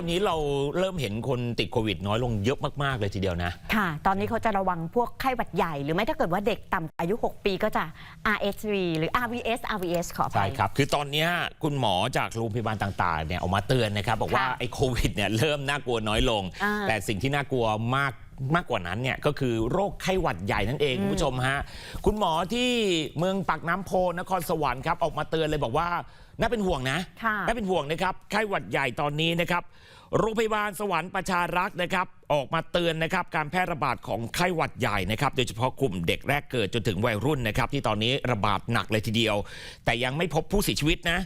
ตอนนี้เราเริ่มเห็นคนติดโควิดน้อยลงเยอะมาก ๆ เลยทีเดียวนะ ค่ะ ตอนนี้เขาจะระวังพวกไข้หวัดใหญ่ หรือไม่ถ้าเกิดว่าเด็กต่ำอายุ 6 ปีก็จะ RSV หรือ RVS RVS ขออภัใช่ยครับ คือตอนเนี้ยคุณหมอจากโรงพยาบาลต่างๆเนี่ยออกมาเตือนนะครับ บอกว่าค่ะไอ้โควิดเนี่ยเริ่มน่ากลัวน้อยลงอ่าแต่สิ่งที่น่ากลัวมาก มากกว่านั้นเนี่ยก็คือโรคไข้หวัดใหญ่นั่นเองคุณผู้ชมฮะคุณหมอที่เมืองปากน้ำโพนครสวรรค์ครับออกมาเตือนเลยบอกว่าน่าเป็นห่วงนะค่ะน่าเป็นห่วงนะครับไข้หวัดใหญ่ตอนนี้นะครับโรงพยาบาลสวรรค์ประชารักษ์นะครับ ออกมาเตือนนะครับ การแพร่ระบาดของไข้หวัดใหญ่นะครับ โดยเฉพาะกลุ่มเด็กแรกเกิดจนถึงวัยรุ่นนะครับ ที่ตอนนี้ระบาดหนักเลยทีเดียว แต่ยังไม่พบผู้เสียชีวิตนะ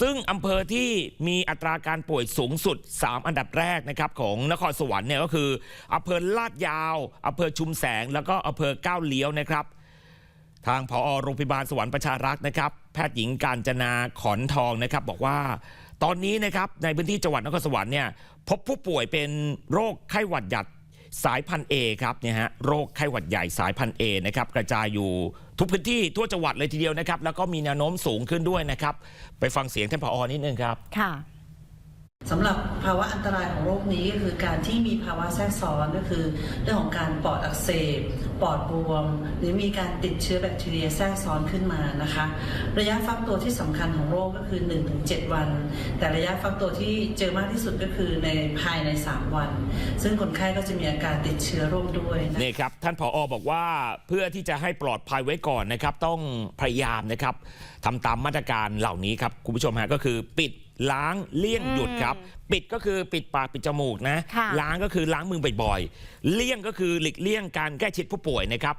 ซึ่งอำเภอที่มีอัตราการป่วยสูงสุด 3 อันดับแรกนะครับของนครสวรรค์เนี่ยก็คืออำเภอลาดยาวอำเภอชุมแสง แล้วก็อำเภอก้าวเลี้ยวนะครับ ทางผอโรงพยาบาลสวรรค์ประชารักษ์นะครับ แพทย์หญิงการจนาขอนทองนะครับ บอกว่าตอนนี้นะครับในพื้นที่จังหวัดนครสวรรค์เนี่ยพบผู้ป่วยเป็นโรคไข้หวัดใหญ่ สายพันธุ์เอครับเนี่ยฮะโรคไข้หวัดใหญ่สายพันธุ์เอนะครับกระจายอยู่ทุกพื้นที่ทั่วจังหวัดเลยทีเดียวนะครับ แล้วก็มีแนวโน้มสูงขึ้นด้วยนะครับ ไปฟังเสียงท่านผอนิดนึงครับ ค่ะ สำหรับภาวะอันตรายของโรคนี้ก็คือการที่มีภาวะแทรกซ้อนก็คือ เรื่องของการปอดอักเสบ ปอดบวม หรือมีการติดเชื้อแบคทีเรียแทรกซ้อนขึ้นมานะคะ ระยะฟักตัวที่สำคัญของโรคก็คือ 1-7 วัน แต่ระยะฟักตัวที่เจอมากที่สุดก็คือในภายใน 3 วัน ซึ่งคนไข้ก็จะมีอาการติดเชื้อโรคด้วยนะคะนี่ครับท่านผออบอกว่าเพื่อที่จะให้ปลอดภัยไว้ก่อนนะครับ ต้องพยายามนะครับทำตามมาตรการเหล่านี้ครับคุณผู้ชมฮะก็คือปิดล้างเลี่ยงอืมหยุดครับ ปิดก็คือปิดปากปิดจมูกนะค่ะล้างก็คือล้างมือบ่อยๆ เลี่ยงก็คือหลีกเลี่ยงการใกล้ชิดผู้ป่วยนะครับ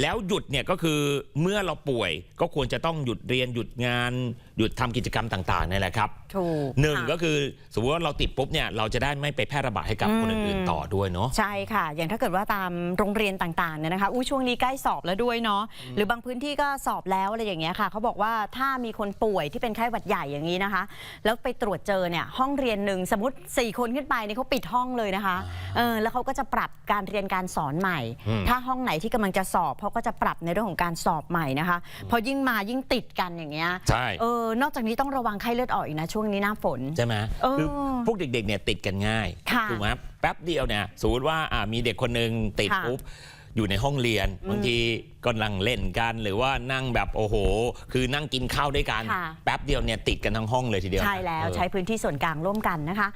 แล้วหยุดเนี่ยก็คือเมื่อเราป่วยก็ควรจะต้องหยุดเรียนหยุดงานหยุดทำกิจกรรมต่างๆนี่แหละครับถูกหนึ่งค่ะก็คือสมมติว่าเราติดปุ๊บเนี่ยเราจะได้ไม่ไปแพร่ระบาดให้กับคนอื่นๆต่อด้วยเนาะใช่ค่ะ อย่างถ้าเกิดว่าตามโรงเรียนต่างๆเนี่ยนะคะอู้ช่วงนี้ใกล้สอบแล้วด้วยเนาะหรือบางพื้นที่ก็สอบแล้วอะไรอย่างเงี้ยค่ะเขาบอกว่าถ้ามีคนป่วยที่เป็นไข้หวัดใหญ่อย่างนี้นะคะ แล้วไปตรวจเจอเนี่ยห้องเรียนหนึ่งสมมติ 4 คนขึ้นไปเนี่ยเขาปิดห้องเลยนะคะเออแล้วเขาก็จะปรับการเรียนการสอนใหม่อืมถ้าห้องไหนที่กำลังจะสอบเขาก็จะปรับในเรื่องของการสอบใหม่นะคะพอยิ่งมายิ่งติดกันอย่างเงี้ยใช่เออนอกจากนี้ต้องระวังไข้เลือดออกอีกนะ ช่วงนี้หน้าฝน ใช่ไหมเออ คือพวกเด็กๆเนี่ยติดกันง่ายค่ะถูกไหมแป๊บเดียวเนี่ยสมมติว่าอ่ามีเด็กคนหนึ่งติดค่ะปุ๊บอยู่ในห้องเรียนอืมบางทีก็นั่งเล่นกัน หรือว่านั่งแบบโอ้โห คือนั่งกินข้าวด้วยกัน ค่ะ แป๊บเดียวเนี่ยติดกันทั้งห้องเลยทีเดียวใช่แล้วเออ ใช้พื้นที่ส่วนกลางร่วมกันนะคะ